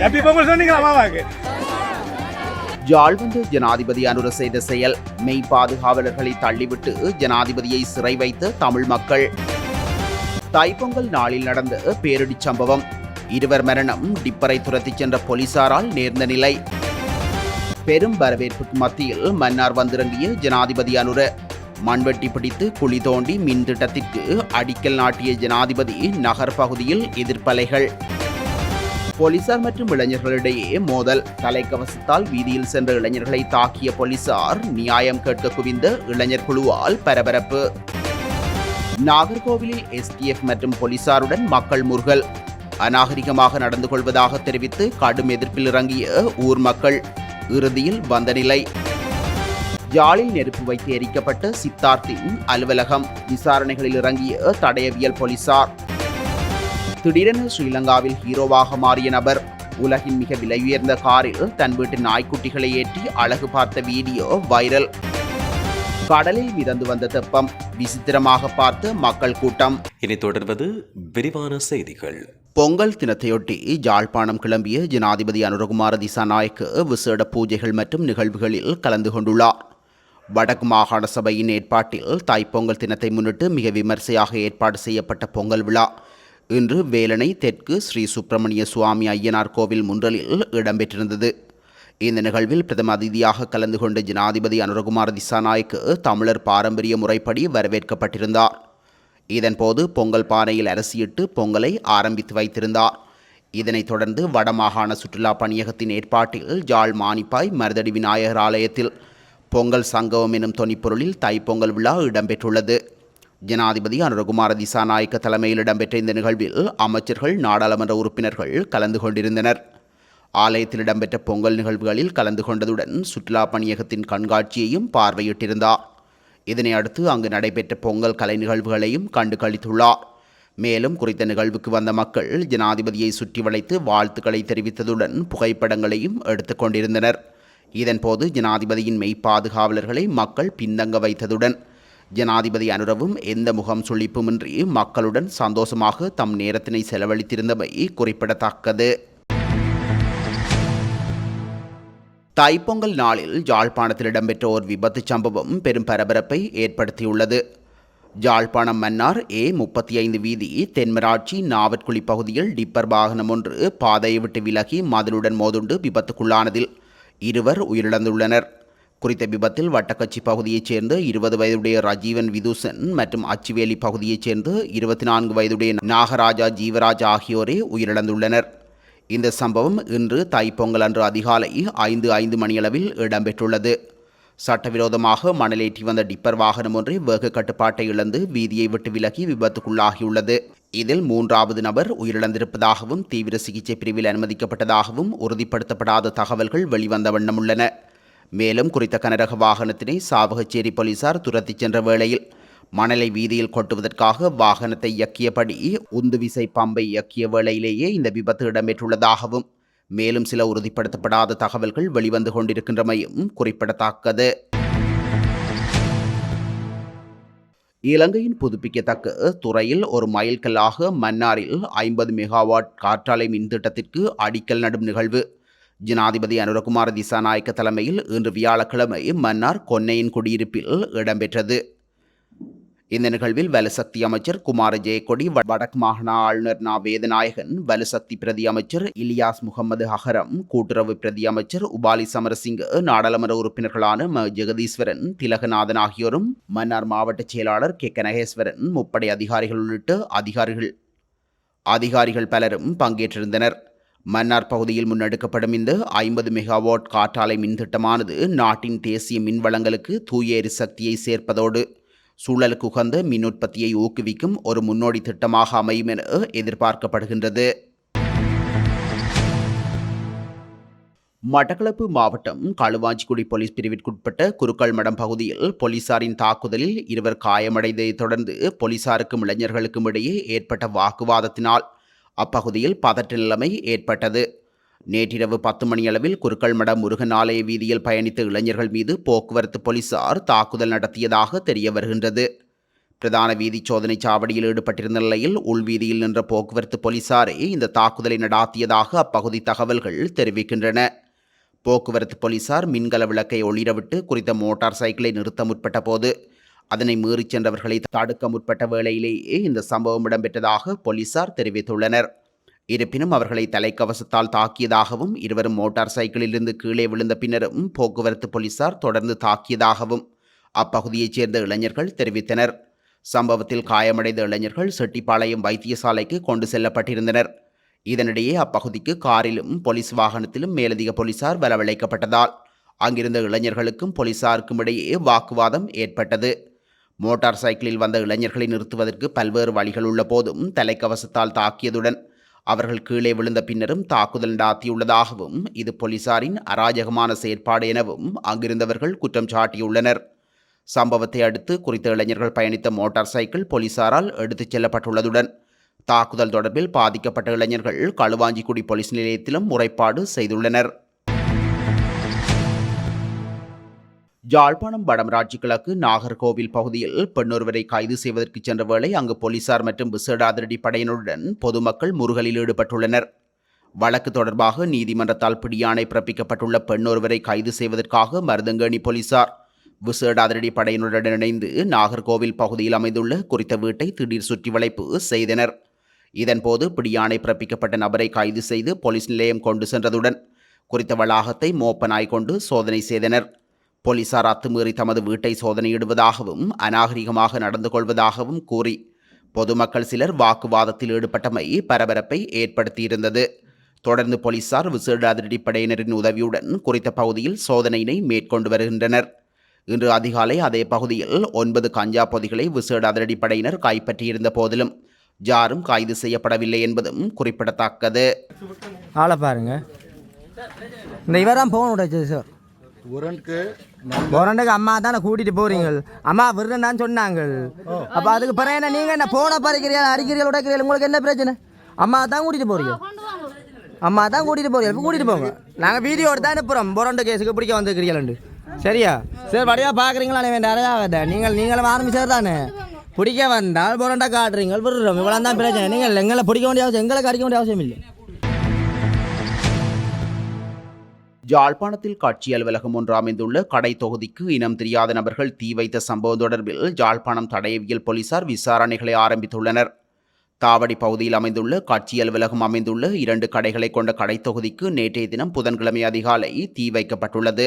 Happy Pongal சொன்னீங்களா ஜனாதிபதி அனுர செய்த செயல். மெய் பாதுகாவலர்களை தள்ளிவிட்டு ஜனாதிபதியை சிறை வைத்த தமிழ் மக்கள். தைப்பொங்கல் நாளில் நடந்த பேரிடி சம்பவம். இருவர் மரணம் டிப்பரை துரத்திச் சென்ற போலீசாரால் நேர்ந்த நிலை. பெரும் வரவேற்புக்கு மத்தியில் மன்னார் வந்திறங்கிய ஜனாதிபதி அனுர. மண்வெட்டி பிடித்து குழி தோண்டி மின் திட்டத்திற்கு அடிக்கல் நாட்டிய ஜனாதிபதி நகர் பகுதியில் எதிர்ப்பலைகள். போலீசார் மற்றும் இளைஞர்களிடையே மோதல். தலைக்கவசத்தால் வீதியில் சென்ற இளைஞர்களை தாக்கிய போலீசார் நியாயம் கேட்க குவிந்த இளைஞர் குழுவால் பரபரப்பு. நாகர்கோவிலில் எஸ்டிஎஃப் மற்றும் போலீசாருடன் மக்கள் முருகல் அநாகரிகமாக நடந்து கொள்வதாக தெரிவித்து கடும் எதிர்ப்பில் இறங்கிய ஊர் மக்கள். இறுதியில் வந்த நிலை. யாழில் நெருப்பு வைத்து எரிக்கப்பட்ட சித்தார்த்தின் அலுவலகம். விசாரணைகளில் இறங்கிய தடயவியல் போலீசார். திடீரென ஸ்ரீலங்காவில் ஹீரோவாக மாறிய நபர் உலகின் மிக விலை உயர்ந்த காரில் தன் வீட்டு நாய்க்குட்டிகளை ஏற்றி அழகு பார்த்த வீடியோ வைரல். கடலில் மிதந்து வந்த தெப்பம் விசித்திரமாக பார்த்த மக்கள் கூட்டம். இனி தொடர்வது விரிவான செய்திகள். பொங்கல் தினத்தையொட்டி யாழ்ப்பாணம் கிளம்பிய ஜனாதிபதி அனுரகுமார திசாநாயக்கு விசேட பூஜைகள் மற்றும் நிகழ்வுகளில் கலந்து கொண்டுள்ளார். வடக்கு மாகாண சபையின் ஏற்பாட்டில் தைப்பொங்கல் தினத்தை முன்னிட்டு மிக விமர்சையாக ஏற்பாடு செய்யப்பட்ட பொங்கல் விழா. இன்று வேலணை தெற்கு ஸ்ரீ சுப்பிரமணிய சுவாமி ஐயனார் கோவில் முன்றலில் இடம்பெற்றிருந்தது. இந்த நிகழ்வில் பிரதம அதிதியாக கலந்து கொண்ட ஜனாதிபதி அனுரகுமார திசாநாயக்கு தமிழர் பாரம்பரிய முறைப்படி வரவேற்கப்பட்டிருந்தார். இதன்போது பொங்கல் பானையில் அரசியிட்டு பொங்கலை ஆரம்பித்து வைத்திருந்தார். இதனைத் தொடர்ந்து வடமாகாண சுற்றுலா பணியகத்தின் ஏற்பாட்டில் ஜாழ் மானிப்பாய் மருதடி விநாயகர் ஆலயத்தில் பொங்கல் சங்கமம் எனும் தொனிப்பொருளில் தைப்பொங்கல் விழா இடம்பெற்றுள்ளது. ஜனாதிபதி அனுரகுமார திசாநாயக்க தலைமையில் இடம்பெற்ற இந்த நிகழ்வில் அமைச்சர்கள் நாடாளுமன்ற உறுப்பினர்கள் கலந்து கொண்டிருந்தனர். ஆலயத்தில் இடம்பெற்ற பொங்கல் நிகழ்வுகளில் கலந்து கொண்டதுடன் சுற்றுலா பணியகத்தின் கண்காட்சியையும் பார்வையிட்டிருந்தார். இதனை அடுத்து அங்கு நடைபெற்ற பொங்கல் கலை நிகழ்வுகளையும் கண்டு கழித்துள்ளார் மேலும் குறித்த நிகழ்வுக்கு வந்த மக்கள் ஜனாதிபதியை சுற்றி வளைத்து வாழ்த்துக்களை தெரிவித்ததுடன் புகைப்படங்களையும் எடுத்துக் கொண்டிருந்தனர். இதன்போது ஜனாதிபதியின் மெய் பாதுகாவலர்களை மக்கள் பின்தங்க வைத்ததுடன் ஜனாதிபதி அனுரவும் எந்த முகம் சுழிப்புமின்றி மக்களுடன் சந்தோஷமாக தம் நேரத்தினை செலவழித்திருந்தமை குறிப்பிடத்தக்கது. தைப்பொங்கல் நாளில் யாழ்ப்பாணத்தில் இடம்பெற்ற ஓர் விபத்துச் சம்பவம் பெரும் பரபரப்பை ஏற்படுத்தியுள்ளது. யாழ்ப்பாணம் மன்னார் ஏ முப்பத்தி ஐந்து வீதி தென்மராட்சி நாவற்குழி பகுதியில் டிப்பர் வாகனம் ஒன்று பாதையை விட்டு விலகி மதிலுடன் மோதுண்டு விபத்துக்குள்ளானதில் இருவர் உயிரிழந்துள்ளனர். குறித்த விபத்தில் வட்டக்கச்சி பகுதியைச் சேர்ந்த இருபது வயதுடைய ரஜீவன் விதுசன் மற்றும் அச்சுவேலி பகுதியைச் சேர்ந்த இருபத்தி நான்கு வயதுடைய நாகராஜா ஜீவராஜ் ஆகியோரே உயிரிழந்துள்ளனர். இந்த சம்பவம் இன்று தைப்பொங்கல் அன்று அதிகாலை ஐந்து ஐந்து மணியளவில் இடம்பெற்றுள்ளது. சட்டவிரோதமாக மணலேற்றி வந்த டிப்பர் வாகனம் ஒன்றை வேக கட்டுப்பாட்டை இழந்து வீதியை விட்டு விலகி விபத்துக்குள்ளாகியுள்ளது. இதில் மூன்றாவது நபர் உயிரிழந்திருப்பதாகவும் தீவிர சிகிச்சை பிரிவில் அனுமதிக்கப்பட்டதாகவும் உறுதிப்படுத்தப்படாத தகவல்கள் வெளிவந்த வண்ணம் உள்ளன. மேலும் குறித்த கனரக வாகனத்தினை சாவகச்சேரி போலீசார் துரத்தி சென்ற வேளையில் மணலை வீதியில் கொட்டுவதற்காக வாகனத்தை இயக்கியபடி உந்துவிசை பம்பை இயக்கிய வேளையிலேயே இந்த விபத்து இடம்பெற்றுள்ளதாகவும் மேலும் சில உறுதிப்படுத்தப்படாத தகவல்கள் வெளிவந்து கொண்டிருக்கின்றமையும் குறிப்பிடத்தக்கது. இலங்கையின் புதுப்பிக்கத்தக்க துறையில் ஒரு மைல்கல்லாக மன்னாரில் ஐம்பது மெகாவாட் காற்றாலை மின் திட்டத்திற்கு அடிக்கல் நடும் நிகழ்வு. ஜனாதிபதி அனுரகுமார திசாநாயக்க தலைமையில் இன்று வியாழக்கிழமை மன்னார் கொன்னையின் குடியிருப்பில் இடம்பெற்றது. இந்த நிகழ்வில் வலுசக்தி அமைச்சர் குமார ஜெயக்கொடி வடக்கு மாகாண ஆளுநர் நா. வேதநாயகன் வலுசக்தி பிரதி அமைச்சர் இலியாஸ் முகமது அகரம் கூட்டுறவு பிரதி அமைச்சர் உபாலி சமரசிங்க நாடாளுமன்ற உறுப்பினர்களான ம. ஜெகதீஸ்வரன் திலகநாதன் ஆகியோரும் மன்னார் மாவட்ட செயலாளர் கே. கனகேஸ்வரன் முப்படை அதிகாரிகள் உள்ளிட்ட அதிகாரிகள். அதிகாரிகள் பலரும் பங்கேற்றிருந்தனர். மன்னார் பகுதியில் முன்னெடுக்கப்படும் இந்த ஐம்பது மெகாவாட் காற்றாலை மின் திட்டமானது நாட்டின் தேசிய மின்வளங்களுக்கு தூய எரிசக்தியை சேர்ப்பதோடு சூழலுக்கு உகந்த மின் உற்பத்தியை ஊக்குவிக்கும் ஒரு முன்னோடி திட்டமாக அமையும் என எதிர்பார்க்கப்படுகின்றது. மட்டக்களப்பு மாவட்டம் களுவாஞ்சிக்குடி போலீஸ் பிரிவிற்குட்பட்ட குருக்கள்மடம் பகுதியில் போலீசாரின் தாக்குதலில் இருவர் காயமடைந்ததைத் தொடர்ந்து போலீசாருக்கும் இளைஞர்களுக்கும் இடையே ஏற்பட்ட வாக்குவாதத்தினால் அப்பகுதியில் பதற்ற நிலைமை ஏற்பட்டது. நேற்றிரவு பத்து மணியளவில் குருக்கள்மடம் முருகன் ஆலய வீதியில் பயணித்த இளைஞர்கள் மீது போக்குவரத்து போலீசார் தாக்குதல் நடத்தியதாக தெரிய வருகின்றது. பிரதான வீதி சோதனை சாவடியில் ஈடுபட்டிருந்த நிலையில் உள்வீதியில் நின்ற போக்குவரத்து போலீசாரே இந்த தாக்குதலை நடாத்தியதாக அப்பகுதி தகவல்கள் தெரிவிக்கின்றன. போக்குவரத்து போலீசார் மின்கல விளக்கை ஒளிரவிட்டு குறித்த மோட்டார் சைக்கிளை நிறுத்த முற்பட்ட போது அதனை மீறிச் சென்றவர்களை தடுக்க முற்பட்ட வேளையிலேயே இந்த சம்பவம் இடம்பெற்றதாக போலீசார் தெரிவித்துள்ளனர். இருப்பினும் அவர்களை தலைக்கவசத்தால் தாக்கியதாகவும் இருவரும் மோட்டார் சைக்கிளிலிருந்து கீழே விழுந்த பின்னரும் போக்குவரத்து போலீசார் தொடர்ந்து தாக்கியதாகவும் அப்பகுதியைச் சேர்ந்த இளைஞர்கள் தெரிவித்தனர். சம்பவத்தில் காயமடைந்த இளைஞர்கள் செட்டிப்பாளையம் வைத்தியசாலைக்கு கொண்டு செல்லப்பட்டிருந்தனர். இதனிடையே அப்பகுதிக்கு காரிலும் போலீஸ் வாகனத்திலும் மேலதிக போலீசார் வரவழைக்கப்பட்டதால் அங்கிருந்த இளைஞர்களுக்கும் போலீசாருக்கும் இடையே வாக்குவாதம் ஏற்பட்டது. மோட்டார் சைக்கிளில் வந்த இளைஞர்களை நிறுத்துவதற்கு பல்வேறு வழிகள் உள்ள போதும் தலைக்கவசத்தால் தாக்கியதுடன் அவர்கள் கீழே விழுந்த பின்னரும் தாக்குதல் நடாத்தியுள்ளதாகவும் இது போலீசாரின் அராஜகமான செயற்பாடு எனவும் அங்கிருந்தவர்கள் குற்றம் சாட்டியுள்ளனர். சம்பவத்தை அடுத்து குறித்த இளைஞர்கள் பயணித்த மோட்டார் சைக்கிள் போலீசாரால் எடுத்துச் செல்லப்பட்டுள்ளதுடன் தாக்குதல் தொடர்பில் பாதிக்கப்பட்ட இளைஞர்கள் களுவாஞ்சிக்குடி போலீஸ் நிலையத்திலும் முறைப்பாடு செய்துள்ளனர். யாழ்ப்பாணம் வடமராட்சி கிழக்கு நாகர்கோவில் பகுதியில் பெண்ணொருவரை கைது செய்வதற்கு சென்ற வேளை அங்கு போலீசார் மற்றும் விசேட அதிரடி படையினருடன் பொதுமக்கள் முருகலில் ஈடுபட்டுள்ளனர். வழக்கு தொடர்பாக நீதிமன்றத்தால் பிடியாணை பிறப்பிக்கப்பட்டுள்ள பெண்ணொருவரை கைது செய்வதற்காக மருதங்கேணி போலீசார் விசேட அதிரடி படையினருடன் இணைந்து நாகர்கோவில் பகுதியில் அமைந்துள்ள குறித்த வீட்டை திடீர் சுற்றி வளைப்பு செய்தனர். இதன்போது பிடியாணை பிறப்பிக்கப்பட்ட நபரை கைது செய்து போலீஸ் நிலையம் கொண்டு சென்றதுடன் குறித்த வளாகத்தை மோப்பனாய் கொண்டு சோதனை செய்தனர். போலீசார் அத்துமீறி தமது வீட்டை சோதனையிடுவதாகவும் அநாகரிகமாக நடந்து கொள்வதாகவும் கூறி பொதுமக்கள் சிலர் வாக்குவாதத்தில் ஈடுபட்டமை பரபரப்பை ஏற்படுத்தியிருந்தது. தொடர்ந்து போலீசார் விசேட அதிரடிப்படையினரின் உதவியுடன் குறித்த பகுதியில் சோதனையினை மேற்கொண்டு வருகின்றனர். இன்று அதிகாலை அதே பகுதியில் ஒன்பது கஞ்சா பொதிகளை விசேட அதிரடிப்படையினர் கைப்பற்றியிருந்த போதிலும் யாரும் கைது செய்யப்படவில்லை என்பதும் குறிப்பிடத்தக்கது. ஆளை பாருங்க. இந்த இவரான் போன் உடைச்சது சார். போரண்டுக்கு அம்மா தானே கூட்டிட்டு போறீங்க அம்மா விருதுன்னு சொன்னாங்க அப்ப அதுக்கு பிறகு என்ன நீங்க என்ன போன பறிக்கிறீங்க அரிக்கிறீர்கள் உடைக்கிறீர்கள் உங்களுக்கு என்ன பிரச்சனை? அம்மா தான் கூட்டிட்டு போறீங்க. அம்மா தான் கூட்டிட்டு போறீங்க. கூட்டிட்டு போங்க. நாங்க வீடியோ எடுத்து அனுப்புறோம் போரண்டு கேஸுக்கு பிடிக்க வந்துக்கிறீங்களு சரியா? சரி வடிவா பாக்குறீங்களா? வேண்டாம் அடையாத நீங்கள் நீங்களும் ஆரம்பிச்சது தானே. பிடிக்க வந்தால் போரண்டா காட்டுறீங்க விடுறோம் இவ்வளோ தான் பிரச்சனை. நீங்கள் எங்களை பிடிக்க வேண்டிய அவசியம் எங்களை கடிக்க வேண்டிய அவசியம் இல்லை. யாழ்ப்பாணத்தில் கட்சி அலுவலகம் ஒன்று அமைந்துள்ள கடை தொகுதிக்கு இனம் தெரியாத நபர்கள் தீ வைத்த சம்பவம் தொடர்பில் யாழ்ப்பாணம் தடையவியல் போலீசார் விசாரணைகளை ஆரம்பித்துள்ளனர். தாவடி பகுதியில் அமைந்துள்ள கட்சி அலுவலகம் அமைந்துள்ள இரண்டு கடைகளை கொண்ட கடை தொகுதிக்கு நேற்றைய தினம் புதன்கிழமை அதிகாலை தீ வைக்கப்பட்டுள்ளது.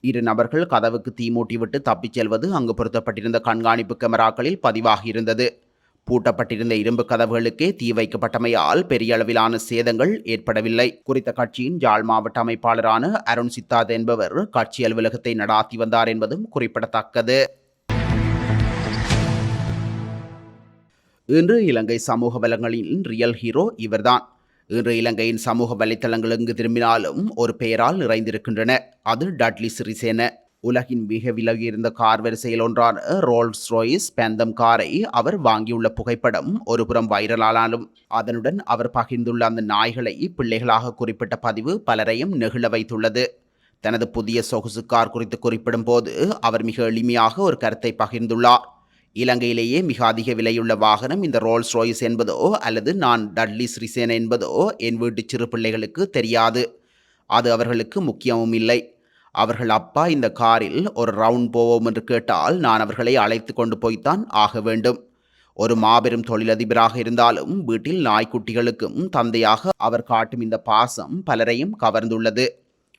இரு நபர்கள் கதவுக்கு தீ மூட்டிவிட்டு தப்பிச் செல்வது அங்கு பொருத்தப்பட்டிருந்த கண்காணிப்பு கேமராக்களில் பதிவாகியிருந்தது. பூட்டப்பட்டிருந்த இரும்பு கதவுகளுக்கே தீ வைக்கப்பட்டமையால் பெரிய அளவிலான சேதங்கள் ஏற்படவில்லை. குறித்த கட்சியின் யாழ் மாவட்ட அமைப்பாளரான அருண் சித்தாத் என்பவர் கட்சி அலுவலகத்தை நடாத்தி வந்தார் என்பதும் குறிப்பிடத்தக்கது. இன்று இலங்கை சமூக வலங்களின் ரியல் ஹீரோ இவர்தான். இன்று இலங்கையின் சமூக வலைத்தளங்கள் எங்கு திரும்பினாலும் ஒரு பெயரால் நிறைந்திருக்கின்றன. அது டட்லி சிறிசேன. உலகின் மிக விலகியிருந்த கார் வரிசையில் ஒன்றான ரோல்ஸ் ரோயிஸ் பேந்தம் காரை அவர் வாங்கியுள்ள புகைப்படம் ஒருபுறம் வைரலானாலும் அதனுடன் அவர் பகிர்ந்துள்ள அந்த நாய்களை பிள்ளைகளாக குறிப்பிட்ட பதிவு பலரையும் நெகிழ வைத்துள்ளது. தனது புதிய சொகுசு கார் குறித்து குறிப்பிடும் போது அவர் மிக எளிமையாக ஒரு கருத்தை பகிர்ந்துள்ளார். இலங்கையிலேயே மிக அதிக விலையுள்ள வாகனம் இந்த ரோல்ஸ் ரோயிஸ் என்பதோ அல்லது நான் டட்லி ஸ்ரீசேன் என்பதோ என் வீட்டு சிறு பிள்ளைகளுக்கு தெரியாது. அது அவர்களுக்கு முக்கியமும் இல்லை. அவர்கள் அப்பா இந்த காரில் ஒரு ரவுண்ட் போவோம் என்று கேட்டால் நான் அவர்களை அழைத்து கொண்டு போய்த்தான் ஆக வேண்டும். ஒரு மாபெரும் தொழிலதிபராக இருந்தாலும் வீட்டில் நாய்க்குட்டிகளுக்கும் தந்தையாக அவர் காட்டும் இந்த பாசம் பலரையும் கவர்ந்துள்ளது.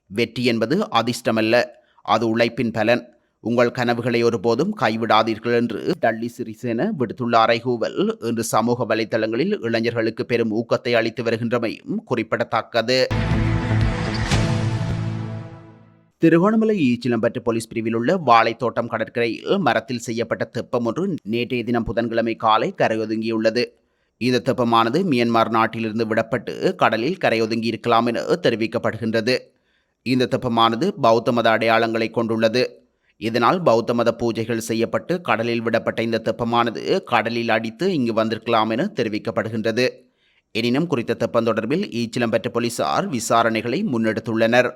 வெற்றி என்பது அதிர்ஷ்டமல்ல. அது உழைப்பின் பலன். உங்கள் கனவுகளை ஒருபோதும் கைவிடாதீர்கள் என்று டல்லி சிறிசேன விடுத்துள்ள அறைகூவல் இன்று சமூக வலைதளங்களில் இளைஞர்களுக்கு பெரும் ஊக்கத்தை அளித்து வருகின்றமையும் குறிப்பிடத்தக்கது. திருகோணமலை ஈச்சிலம்பற்று போலீஸ் பிரிவில் உள்ள வாழைத்தோட்டம் கடற்கரையில் மரத்தில் செய்யப்பட்ட தெப்பம் ஒன்று நேற்றைய தினம் புதன்கிழமை காலை கரையொதுங்கியுள்ளது. இந்த தெப்பமானது மியன்மார் நாட்டிலிருந்து விடப்பட்டு கடலில் கரையொதுங்கி இருக்கலாம் என தெரிவிக்கப்படுகின்றது. இந்த தெப்பமானது பௌத்த மத அடையாளங்களை கொண்டுள்ளது. இதனால் பௌத்த மத பூஜைகள் செய்யப்பட்டு கடலில் விடப்பட்ட இந்த தெப்பமானது கடலில் அடித்து இங்கு வந்திருக்கலாம் என தெரிவிக்கப்படுகின்றது. எனினும் குறித்த தெப்பம் தொடர்பில் ஈச்சிலம்பற்ற போலீசார் விசாரணைகளை முன்னெடுத்துள்ளனர்.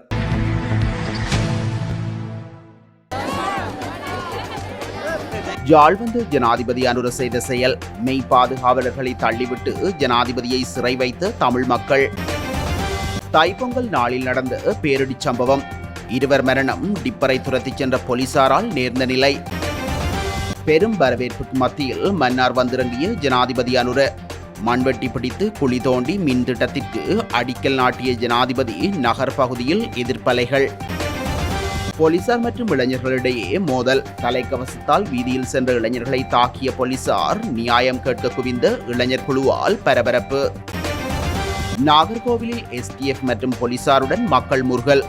யாழ்வந்த ஜனாதிபதி அனுர செய்த செயல். மெய் பாதுகாவலர்களை தள்ளிவிட்டு ஜனாதிபதியை சிறை வைத்த தமிழ் மக்கள். தைப்பொங்கல் நாளில் நடந்த பேரிடிச் சம்பவம். இருவர் மரணம் டிப்பரை துரத்திச் சென்ற போலீசாரால் நேர்ந்த நிலை. பெரும் வரவேற்புக்கு மத்தியில் மன்னார் வந்திறங்கிய ஜனாதிபதி அனுர. மண்வெட்டி பிடித்து குழி தோண்டி மின் திட்டத்திற்கு அடிக்கல் நாட்டிய ஜனாதிபதி நகர் பகுதியில் எதிர்ப்பலைகள். போலீசார் மற்றும் இளைஞர்களிடையே மோதல். தலைக்கவசத்தால் வீதியில் சென்ற இளைஞர்களை தாக்கிய போலீசார் நியாயம் கேட்க குவிந்த இளைஞர் குழுவால் பரபரப்பு. நாகர்கோவிலில் எஸ்டிஎஃப் மற்றும் போலீசாருடன் மக்கள் முருகல்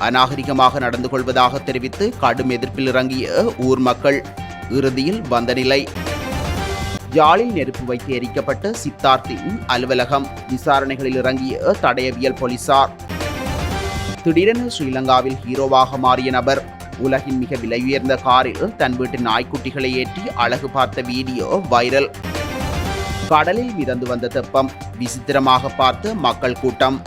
அநாகரிகமாக நடந்து கொள்வதாக தெரிவித்து கடும் எதிர்ப்பில் இறங்கிய ஊர் மக்கள். இறுதியில் வந்த நிலை. ஜாலில் நெருப்பு வைத்து எரிக்கப்பட்ட சித்தார்த்தின் அலுவலகம். விசாரணைகளில் இறங்கிய தடயவியல் போலீசார். திடீரென ஸ்ரீலங்காவில் ஹீரோவாக மாறிய நபர். உலகின் மிக விலையுயர்ந்த காரில் தன் வீட்டு நாய்க்குட்டிகளை ஏற்றி அழகு பார்த்த வீடியோ வைரல். கடலில் மிதந்து வந்த தெப்பம். விசித்திரமாக பார்த்த மக்கள் கூட்டம்.